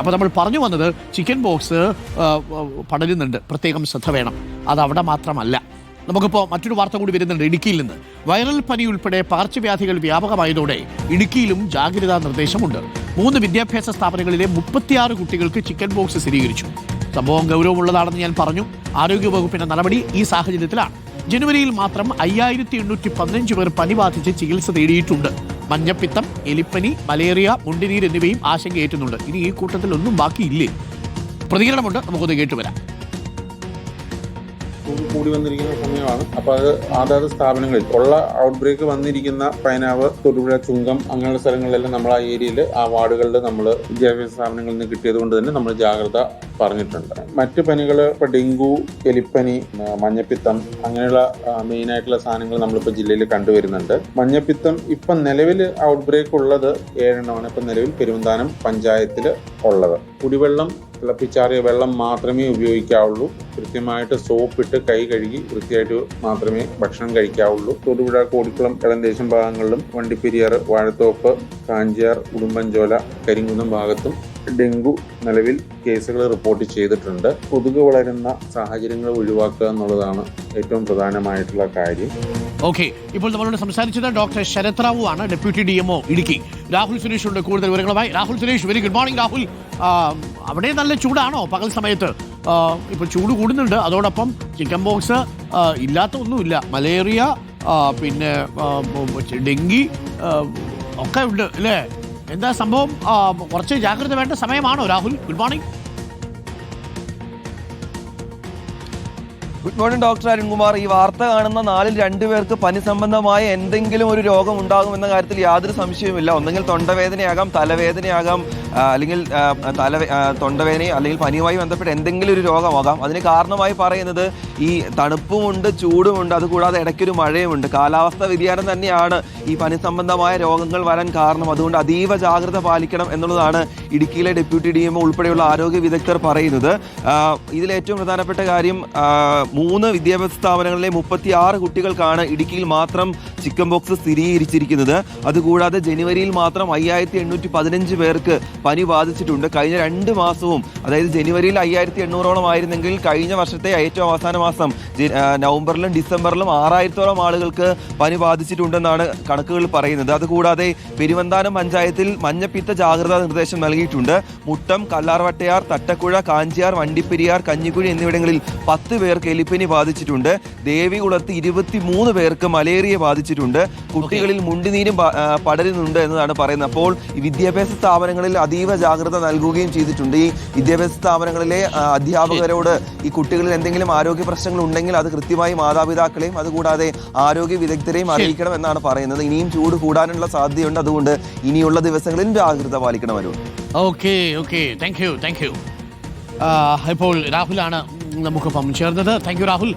അപ്പോൾ നമ്മൾ പറഞ്ഞു വന്നത് ചിക്കൻ ബോക്സ് പടരുന്നുണ്ട്. പ്രത്യേകം ശ്രദ്ധ വേണം. അത് അവിടെ മാത്രമല്ല. നമുക്കിപ്പോൾ മറ്റൊരു വാർത്ത കൂടി വരുന്നുണ്ട് ഇടുക്കിയിൽ നിന്ന്. വൈറൽ പനി ഉൾപ്പെടെ പകർച്ചവ്യാധികൾ വ്യാപകമായതോടെ ഇടുക്കിയിലും ജാഗ്രതാ നിർദ്ദേശമുണ്ട്. മൂന്ന് വിദ്യാഭ്യാസ സ്ഥാപനങ്ങളിലെ മുപ്പത്തിയാറ് കുട്ടികൾക്ക് ചിക്കൻ ബോക്സ് സ്ഥിരീകരിച്ചു. സംഭവം ഗൗരവമുള്ളതാണെന്ന് ഞാൻ പറഞ്ഞു. ആരോഗ്യവകുപ്പിന്റെ നടപടി ഈ സാഹചര്യത്തിലാണ്. ജനുവരിയിൽ മാത്രം അയ്യായിരത്തി എണ്ണൂറ്റി പതിനഞ്ച് പേർ പനി ബാധിച്ച് ചികിത്സ തേടിയിട്ടുണ്ട് മഞ്ഞപ്പിത്തം എലിപ്പനി മലേറിയ മുണ്ടിനീർ എന്നിവയും ആശങ്കയേറ്റുന്നുണ്ട് ഇനി ഈ കൂട്ടത്തിൽ ഒന്നും ബാക്കിയില്ലേ? പ്രതികരണമുണ്ട്. നമുക്കൊന്ന് കേട്ടുവരാം. കൂടി വന്നിരിക്കുന്ന സമയമാണ്. അപ്പൊ അത് അതാത് സ്ഥാപനങ്ങളിൽ ഉള്ള ഔട്ട് ബ്രേക്ക് വന്നിരിക്കുന്ന പൈനാവ് തൊടുപുഴ ചുങ്കം അങ്ങനെയുള്ള സ്ഥലങ്ങളിലെല്ലാം നമ്മൾ ആ ഏരിയയിൽ ആ വാർഡുകളിൽ നമ്മൾ വിദ്യാഭ്യാസ സ്ഥാപനങ്ങളിൽ നിന്ന് കിട്ടിയത് കൊണ്ട് തന്നെ നമ്മൾ ജാഗ്രത പറഞ്ഞിട്ടുണ്ട്. മറ്റ് പനികൾ ഇപ്പൊ ഡെങ്കു എലിപ്പനി മഞ്ഞപ്പിത്തം അങ്ങനെയുള്ള മെയിൻ ആയിട്ടുള്ള സാധനങ്ങൾ നമ്മളിപ്പോൾ ജില്ലയിൽ കണ്ടുവരുന്നുണ്ട്. മഞ്ഞപ്പിത്തം ഇപ്പം നിലവിൽ ഔട്ട് ബ്രേക്ക് ഉള്ളത് ഏഴെണ്ണമാണ്. ഇപ്പം നിലവിൽ പെരുവന്താനം പഞ്ചായത്തിൽ ഉള്ളത്. കുടിവെള്ളം തിളപ്പിച്ചാറിയ വെള്ളം മാത്രമേ ഉപയോഗിക്കാവുള്ളൂ. കൃത്യമായിട്ട് സോപ്പിട്ട് കൈ കഴുകി വൃത്തിയായിട്ട് മാത്രമേ ഭക്ഷണം കഴിക്കാവുള്ളൂ. തൊടുപുഴ കോടിക്കുളം ഇളന്തേശം ഭാഗങ്ങളിലും വണ്ടിപ്പെരിയാർ വാഴത്തോപ്പ് കാഞ്ചിയാർ ഉടുമ്പൻചോല കരിങ്കുന്നം ഭാഗത്തും ഡെങ്കു നിലവിൽ കേസുകൾ റിപ്പോർട്ട് ചെയ്തിട്ടുണ്ട്. കൊതുക് വളരുന്ന സാഹചര്യങ്ങൾ ഒഴിവാക്കുക എന്നുള്ളതാണ് ഏറ്റവും പ്രധാനമായിട്ടുള്ള കാര്യം. ഓക്കെ ഇപ്പോൾ നമ്മളോട് സംസാരിച്ചത് ഡോക്ടർ ശരത് റാവു ആണ് deputy D MO Idukki. Rahul Suresh ഉണ്ട് കൂടുതൽ വിവരങ്ങളുമായി. Rahul Suresh very good morning Rahul. അവിടെ നല്ല ചൂടാണോ പകൽ സമയത്ത്? ഇപ്പൊ ചൂട് കൂടുന്നുണ്ട്. അതോടൊപ്പം ചിക്കൻ ബോക്സ് ഇല്ലാത്ത ഒന്നുമില്ല. മലേറിയ പിന്നെ ഡെങ്കി ഒക്കെ ഉണ്ട് അല്ലേ? എന്താ സംഭവം? കുറച്ച് ജാഗ്രത വേണ്ട സമയമാണോ Rahul? Good morning good morning doctor Arunkumar. ഈ വാർത്ത കാണുന്ന നാലിൽ രണ്ടുപേർക്ക് പനി സംബന്ധമായ എന്തെങ്കിലും ഒരു രോഗം ഉണ്ടാകുമെന്ന കാര്യത്തിൽ യാതൊരു സംശയവുമില്ല. ഒന്നെങ്കിൽ തൊണ്ടവേദനയാകാം തലവേദനയാകാം അല്ലെങ്കിൽ തല തൊണ്ടവേനയും അല്ലെങ്കിൽ പനിയുമായി ബന്ധപ്പെട്ട് എന്തെങ്കിലും ഒരു രോഗമാകാം. അതിന് കാരണമായി പറയുന്നത് ഈ തണുപ്പുമുണ്ട് ചൂടുമുണ്ട് അതുകൂടാതെ ഇടയ്ക്കൊരു മഴയുമുണ്ട്. കാലാവസ്ഥ വ്യതിയാനം തന്നെയാണ് ഈ പനി സംബന്ധമായ രോഗങ്ങൾ വരാൻ കാരണം. അതുകൊണ്ട് അതീവ ജാഗ്രത പാലിക്കണം എന്നുള്ളതാണ് ഇടുക്കിയിലെ ഡെപ്യൂട്ടി ഡി എം ഉൾപ്പെടെയുള്ള ആരോഗ്യ വിദഗ്ധർ പറയുന്നത്. ഇതിൽ ഏറ്റവും പ്രധാനപ്പെട്ട കാര്യം മൂന്ന് വിദ്യാഭ്യാസ സ്ഥാപനങ്ങളിലെ മുപ്പത്തി ആറ് കുട്ടികൾക്കാണ് ഇടുക്കിയിൽ മാത്രം ചിക്കൻ ബോക്സ് സ്ഥിരീകരിച്ചിരിക്കുന്നത്. അതുകൂടാതെ ജനുവരിയിൽ മാത്രം അയ്യായിരത്തി എണ്ണൂറ്റി പതിനഞ്ച് പേർക്ക് പനി ബാധിച്ചിട്ടുണ്ട്. കഴിഞ്ഞ രണ്ട് മാസവും അതായത് ജനുവരിയിൽ അയ്യായിരത്തി എണ്ണൂറോളം ആയിരുന്നെങ്കിൽ കഴിഞ്ഞ വർഷത്തെ ഏറ്റവും അവസാന മാസം നവംബറിലും ഡിസംബറിലും ആറായിരത്തോളം ആളുകൾക്ക് പനി ബാധിച്ചിട്ടുണ്ടെന്നാണ് കണക്കുകൾ പറയുന്നത്. അതുകൂടാതെ പെരുവന്താനം പഞ്ചായത്തിൽ മഞ്ഞപ്പിത്ത ജാഗ്രതാ നിർദ്ദേശം നൽകിയിട്ടുണ്ട്. മുട്ടം കല്ലാർവട്ടയാർ തട്ടക്കുഴ കാഞ്ചിയാർ വണ്ടിപ്പെരിയാർ കഞ്ഞിക്കുഴി എന്നിവിടങ്ങളിൽ പത്ത് പേർക്ക് എലിപ്പനി ബാധിച്ചിട്ടുണ്ട്. ദേവികുളത്ത് ഇരുപത്തിമൂന്ന് പേർക്ക് മലേറിയ ബാധിച്ചിട്ടുണ്ട്. കുട്ടികളിൽ മുണ്ടിനീരും പടരുന്നുണ്ട് എന്നതാണ് പറയുന്നത്. അപ്പോൾ വിദ്യാഭ്യാസ സ്ഥാപനങ്ങളിൽ അതീവ ജാഗ്രത നൽകുകയും ചെയ്തിട്ടുണ്ട്. ഈ വിദ്യാഭ്യാസ സ്ഥാപനങ്ങളിലെ അധ്യാപകരോട് ഈ കുട്ടികളിൽ എന്തെങ്കിലും ആരോഗ്യ പ്രശ്നങ്ങൾ ഉണ്ടെങ്കിൽ അത് കൃത്യമായി മാതാപിതാക്കളെയും അതുകൂടാതെ ആരോഗ്യ വിദഗ്ധരെയും അറിയിക്കണം എന്നാണ് പറയുന്നത്. ഇനിയും ചൂട് കൂടാനുള്ള സാധ്യതയുണ്ട്. അതുകൊണ്ട് ഇനിയുള്ള ദിവസങ്ങളിൽ ജാഗ്രത പാലിക്കണമല്ലോ okay okay. Thank you thank you. ഇപ്പോൾ രാഹുലാണ് നമുക്കൊപ്പം ചേർന്നത്. Thank you Rahul.